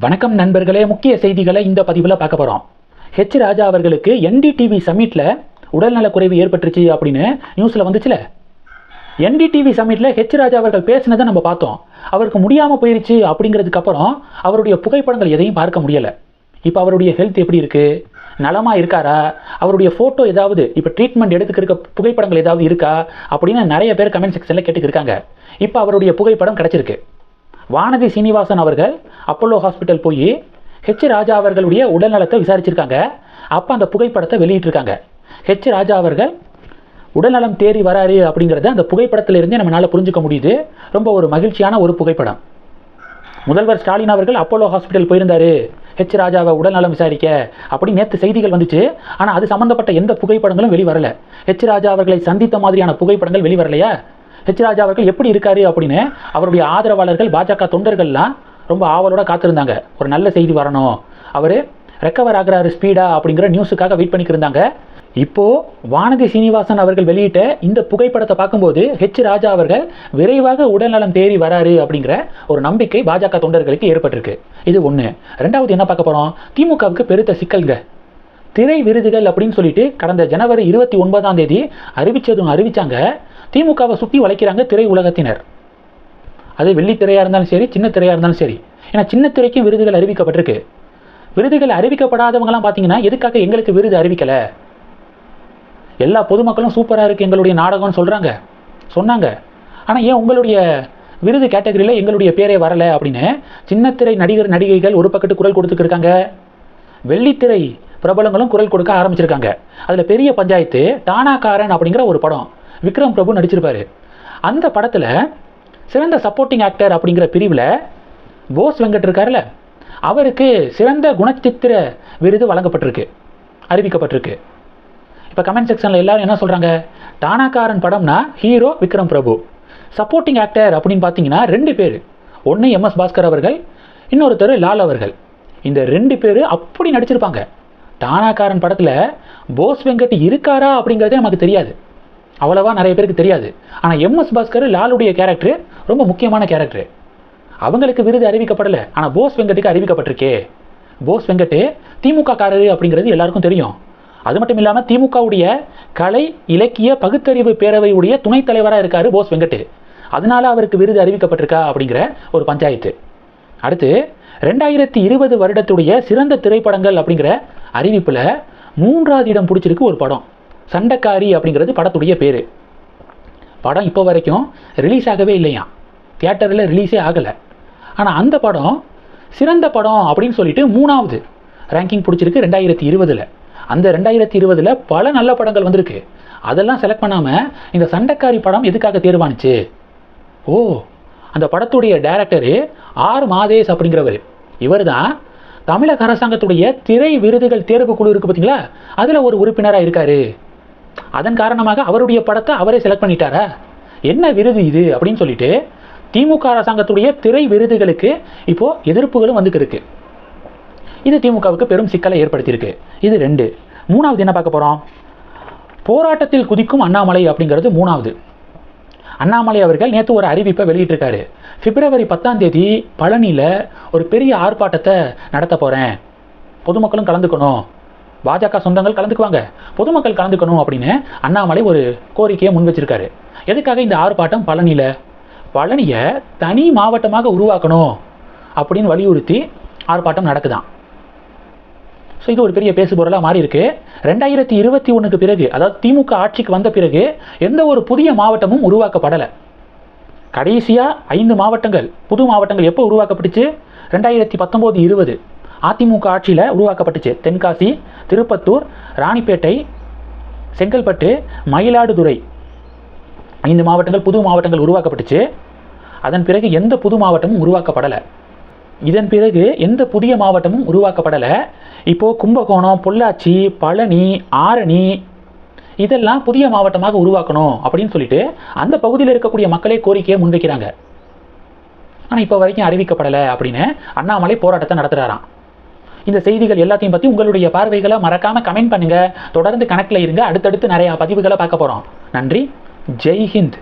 வணக்கம் நண்பர்களே முக்கிய செய்திகளை இந்த பதிவில் பார்க்க போகிறோம் ஹெச் ராஜா அவர்களுக்கு என்டிடிவி சமிட்டில் உடல்நலக்குறைவு ஏற்பட்டுருச்சு அப்படின்னு நியூஸில் வந்துச்சுல? என்டிடிவி சமிட்டில் ஹெச் ராஜா அவர்கள் பேசினதை நம்ம பார்த்தோம். அவருக்கு முடியாமல் போயிருச்சு அப்படிங்கிறதுக்கு அப்புறம் அவருடைய புகைப்படங்கள் எதையும் பார்க்க முடியலை. இப்போ அவருடைய ஹெல்த் எப்படி இருக்குது நலமாக இருக்காரா? அவருடைய ஃபோட்டோ ஏதாவது இப்போ ட்ரீட்மெண்ட் எடுத்துக்கிற புகைப்படங்கள் ஏதாவது இருக்கா? அப்படின்னு நிறைய பேர் கமெண்ட் செக்ஷனில் கேட்டுக்கிருக்காங்க. இருக்காங்க இப்போ அவருடைய புகைப்படம் கிடச்சிருக்கு. வானதி சீனிவாசன் அவர்கள் அப்போலோ ஹாஸ்பிட்டல் போய் ஹெச் ராஜா அவர்களுடைய உடல்நலத்தை விசாரிச்சிருக்காங்க. அப்போ அந்த புகைப்படத்தை வெளியிட்டிருக்காங்க. ஹெச் ராஜா அவர்கள் உடல்நலம் தேறி வராரு அப்படிங்கிறத அந்த புகைப்படத்திலிருந்தே நம்மளால் புரிஞ்சுக்க முடியுது. ரொம்ப ஒரு மகிழ்ச்சியான ஒரு புகைப்படம். முதல்வர் ஸ்டாலின் அவர்கள் அப்போலோ ஹாஸ்பிட்டல் போயிருந்தார். ஹெச் ராஜாவை உடல்நலம் விசாரிக்க அப்படின்னு நேற்று செய்திகள் வந்துச்சு. ஆனால் அது சம்மந்தப்பட்ட எந்த புகைப்படங்களும் வெளிவரல. ஹெச் ராஜா அவர்களை சந்தித்த மாதிரியான புகைப்படங்கள் வெளிவரலையா? ஹெச் அவர்கள் எப்படி இருக்காரு அப்படின்னு அவருடைய ஆதரவாளர்கள் பாஜக தொண்டர்கள்லாம் ரொம்ப ஆவலோட காத்திருந்தாங்க. ஒரு நல்ல செய்தி வரணும். அவர் ரெக்கவர் ஆகுறாரு ஸ்பீடா அப்படிங்கிற நியூஸுக்காக வெயிட் பண்ணிக்கிருந்தாங்க இப்போது இப்போ வானதி சீனிவாசன் அவர்கள் வெளியிட்ட இந்த புகைப்படத்தை பார்க்கும்போது ஹெச் ராஜா அவர்கள் விரைவாக உடல்நலம் தேறி வராரு அப்படிங்கிற ஒரு நம்பிக்கை பாஜக தொண்டர்களுக்கு ஏற்பட்டிருக்கு. இது ஒன்று ரெண்டாவது என்ன பார்க்க போகிறோம் திமுகவுக்கு பெருத்த சிக்கல்ங்க. திரை விருதுகள் அப்படின்னு சொல்லிட்டு கடந்த ஜனவரி இருபத்தி ஒன்பதாம் தேதி அறிவிச்சதும் அறிவிச்சாங்க. திமுகவை சுற்றி வளைக்கிறாங்க திரை உலகத்தினர். அது வெள்ளித்திரையாக இருந்தாலும் சரி சின்ன திரையாக இருந்தாலும் சரி. ஏன்னா சின்ன திரைக்கும் விருதுகள் அறிவிக்கப்பட்டிருக்கு. விருதுகள் அறிவிக்கப்படாதவங்கலாம் பார்த்தீங்கன்னா எதுக்காக எங்களுக்கு விருது அறிவிக்கலை? எல்லா பொதுமக்களும் சூப்பராக இருக்குது எங்களுடைய நாடகம்னு சொல்கிறாங்க சொன்னாங்க. ஆனால் ஏன் உங்களுடைய விருது கேட்டகரியில் எங்களுடைய பேரே வரலை அப்படின்னு சின்னத்திரை நடிகர் நடிகைகள் ஒரு பக்கத்து குரல் கொடுத்துருக்காங்க வெள்ளித்திரை பிரபலங்களும் குரல் கொடுக்க ஆரம்பிச்சிருக்காங்க. அதில் பெரிய பஞ்சாயத்து டானாக்காரன் அப்படிங்கிற ஒரு படம். விக்ரம் பிரபு நடிச்சிருப்பாரு. அந்த படத்தில் சிறந்த சப்போர்ட்டிங் ஆக்டர் அப்படிங்கிற பிரிவில் போஸ் வெங்கட் இருக்கார்ல அவருக்கு சிறந்த குணச்சித்திர விருது வழங்கப்பட்டிருக்கு அறிவிக்கப்பட்டிருக்கு. இப்போ கமெண்ட் செக்ஷனில் எல்லாரும் என்ன சொல்கிறாங்க டானாக்காரன் படம்னா hero Vikram Prabhu. Supporting actor அப்படின்னு பார்த்தீங்கன்னா ரெண்டு பேர். ஒன்று எம்எஸ் பாஸ்கர் அவர்கள் இன்னொருத்தர் லால் அவர்கள். இந்த ரெண்டு பேர் அப்படி நடிச்சிருப்பாங்க. டானாக்காரன் படத்தில் போஸ் வெங்கட் இருக்காரா அப்படிங்கிறதே நமக்கு தெரியாது. அவ்வளவா நிறைய பேருக்கு தெரியாது. ஆனால் எம்எஸ் பாஸ்கர் லாலுடைய கேரக்டர் ரொம்ப முக்கியமான கேரக்டர் அவங்களுக்கு விருது அறிவிக்கப்படலை. ஆனால் போஸ் வெங்கட்டுக்கு அறிவிக்கப்பட்டிருக்கே. போஸ் வெங்கட்டு திமுக காரரு அப்படிங்கிறது எல்லாருக்கும் தெரியும். அது மட்டும் இல்லாமல் திமுகவுடைய கலை இலக்கிய பகுத்தறிவு பேரவையுடைய துணைத் தலைவராக இருக்கார் போஸ் வெங்கட்டு. அதனால அவருக்கு விருது அறிவிக்கப்பட்டிருக்கா அப்படிங்கிற ஒரு பஞ்சாயத்து. அடுத்து ரெண்டாயிரத்தி இருபது வருடத்துடைய சிறந்த திரைப்படங்கள் அப்படிங்கிற அறிவிப்பில் மூன்றாவது இடம் பிடிச்சிருக்கு ஒரு படம். சண்டைக்காரி அப்படிங்கிறது படத்துடைய பேர். படம் இப்போ வரைக்கும் ரிலீஸ் ஆகவே இல்லையா தியேட்டரில் ரிலீஸே ஆகலை. ஆனால் அந்த படம் சிறந்த படம் அப்படின்னு சொல்லிட்டு மூணாவது ரேங்கிங் பிடிச்சிருக்கு ரெண்டாயிரத்தி இருபதில். அந்த ரெண்டாயிரத்தி இருபதில் பல நல்ல படங்கள் வந்திருக்கு. அதெல்லாம் செலக்ட் பண்ணாமல் இந்த சண்டைக்காரி படம் எதுக்காக தேர்வானுச்சு? ஓ அந்த படத்துடைய டைரக்டரு ஆர் மாதேஷ் அப்படிங்கிறவர். இவர் தான் தமிழக அரசாங்கத்துடைய திரை விருதுகள் தேர்வு குழு இருக்குது பார்த்தீங்களா? அதில் ஒரு உறுப்பினராக இருக்காரு. அதன் காரணமாக அவருடைய படத்தை அவரே செலக்ட் பண்ணிட்டாரா? என்ன விருது இது? அப்படின்னு சொல்லிட்டு திமுக அரசாங்கத்துடைய திரை விருதுகளுக்கு இப்போ எதிர்ப்புகளும் வந்துக்கு இருக்கு. இது திமுகவுக்கு பெரும் சிக்கலை ஏற்படுத்தியிருக்கு. இது ரெண்டு. மூணாவது என்ன பார்க்க போகிறோம் போராட்டத்தில் குதிக்கும் அண்ணாமலை அப்படிங்கிறது மூணாவது. அண்ணாமலை அவர்கள் நேற்று ஒரு அறிவிப்பை வெளியிட்டிருக்காரு. பிப்ரவரி பத்தாம் தேதி பழனியில் ஒரு பெரிய ஆர்ப்பாட்டத்தை நடத்த போகிறேன் பொதுமக்களும் கலந்துக்கணும். பாஜக சொந்தங்கள் கலந்துக்குவாங்க. பொதுமக்கள் கலந்துக்கணும் அப்படின்னு அண்ணாமலை ஒரு கோரிக்கையை முன் வச்சிருக்காரு. எதுக்காக இந்த ஆர்ப்பாட்டம் பழனியில்? பழனியை தனி மாவட்டமாக உருவாக்கணும் அப்படின்னு வலியுறுத்தி ஆர்ப்பாட்டம் நடக்குதான். ஸோ இது ஒரு பெரிய பேசுபொருளாக மாறி இருக்கு ரெண்டாயிரத்தி இருபத்தி ஒன்றுக்கு பிறகு அதாவது திமுக ஆட்சிக்கு வந்த பிறகு எந்த ஒரு புதிய மாவட்டமும் உருவாக்கப்படலை. கடைசியாக ஐந்து மாவட்டங்கள் புது மாவட்டங்கள் எப்போ உருவாக்கப்பட்டுச்சு? ரெண்டாயிரத்தி பத்தொம்போது இருபது. அதிமுக ஆட்சியில் உருவாக்கப்பட்டுச்சு. தென்காசி திருப்பத்தூர் ராணிப்பேட்டை செங்கல்பட்டு மயிலாடுதுறை. ஐந்து மாவட்டங்கள் புது மாவட்டங்கள் உருவாக்கப்பட்டுச்சு. அதன் பிறகு எந்த புது மாவட்டமும் உருவாக்கப்படலை. இதன் பிறகு எந்த புதிய மாவட்டமும் உருவாக்கப்படலை. இப்போது கும்பகோணம் பொள்ளாச்சி பழனி ஆரணி இதெல்லாம் புதிய மாவட்டமாக உருவாக்கணும் அப்படின்னு சொல்லிட்டு அந்த பகுதியில் இருக்கக்கூடிய மக்களே கோரிக்கையை முன்வைக்கிறாங்க. ஆனால் இப்போ வரைக்கும் அறிவிக்கப்படலை அப்படின்னு அண்ணாமலை போராட்டத்தை நடத்துகிறாராம் இந்த செய்திகள் எல்லாத்தையும் பற்றி உங்களுடைய பார்வைகளை மறக்காமல் கமெண்ட் பண்ணுங்கள் தொடர்ந்து கணக்கில் இருங்க. அடுத்தடுத்து நிறையா பதிவுகளை பார்க்க போகிறோம் நன்றி. ஜெய்ஹிந்த்.